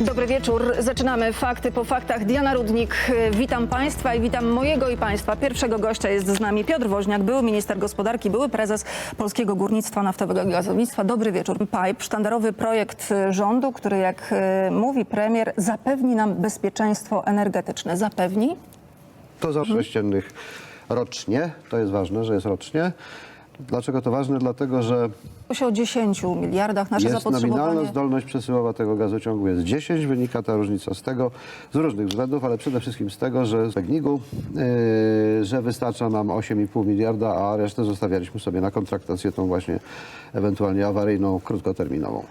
Dobry wieczór. Zaczynamy fakty po faktach. Diana Rudnik, witam Państwa i witam mojego i Państwa. Pierwszego gościa jest z nami Piotr Woźniak, były minister gospodarki, były prezes Polskiego Górnictwa Naftowego i Gazownictwa. Dobry wieczór. PIPE, sztandarowy projekt rządu, który jak y, mówi premier, zapewni nam bezpieczeństwo energetyczne. Zapewni? to za sześciennych rocznie. To jest ważne, że jest rocznie. Dlaczego to ważne? Dlatego, że To się o 10 miliardach. Nasze jest nominalna zapotrzebowanie... zdolność przesyłowa tego gazociągu jest 10. Wynika ta różnica z tego, z różnych względów, ale przede wszystkim z tego, że z Legnigu, yy, że wystarcza nam 8,5 miliarda, a resztę zostawialiśmy sobie na kontraktację tą właśnie ewentualnie awaryjną, krótkoterminową.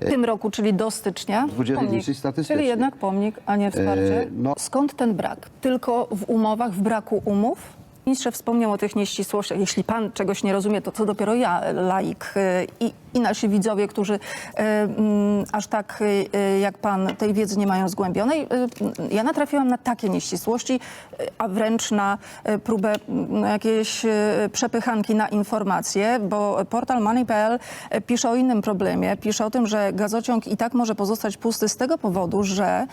W tym roku, czyli do stycznia. 20 edycji statystycznej. Czyli jednak pomnik, a nie wsparcie. E, no. Skąd ten brak? Tylko w umowach, w braku umów? Ministrze wspomniał o tych nieścisłościach. Jeśli pan czegoś nie rozumie, to co dopiero ja, laik y, i, i nasi widzowie, którzy y, mm, aż tak y, jak pan tej wiedzy nie mają zgłębionej. Y, Ja natrafiłam na takie nieścisłości, a wręcz na próbę mm, jakiejś przepychanki na informacje, bo portal Money.pl pisze o innym problemie. Pisze o tym, że gazociąg i tak może pozostać pusty z tego powodu, że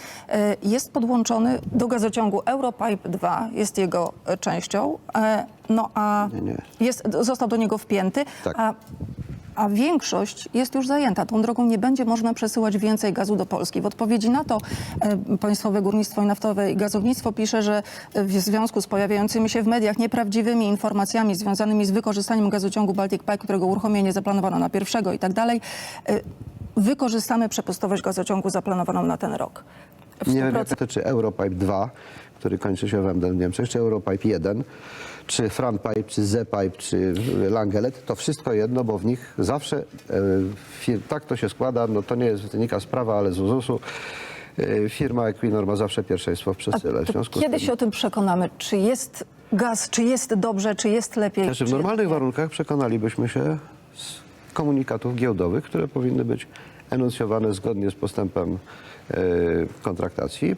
jest podłączony do gazociągu Europipe 2, jest jego częścią, e, no a Nie, nie. Jest, został do niego wpięty, Tak. a, a większość jest już zajęta. Tą drogą nie będzie można przesyłać więcej gazu do Polski. W odpowiedzi na to e, Państwowe Górnictwo i Naftowe i Gazownictwo pisze, że w związku z pojawiającymi się w mediach nieprawdziwymi informacjami związanymi z wykorzystaniem gazociągu Baltic Pipe, którego uruchomienie zaplanowano na pierwszego i tak dalej, e, wykorzystamy przepustowość gazociągu zaplanowaną na ten rok. Nie wiem, 100%. jak dotyczy Europipe 2, który kończy się wędem w Niemczech, czy Europipe 1, czy Franpipe, czy Z-Pipe, czy Langelet, to wszystko jedno, bo w nich zawsze, e, tak to się składa, no to nie jest wynika z prawa, ale z UZUS-u, e, firma Equinor ma zawsze pierwszeństwo w przesyle. To kiedy się o tym przekonamy? Czy jest gaz, czy jest dobrze, czy jest lepiej? znaczy w czy normalnych nie? warunkach przekonalibyśmy się z komunikatów giełdowych, które powinny być enuncjowane zgodnie z postępem e, kontraktacji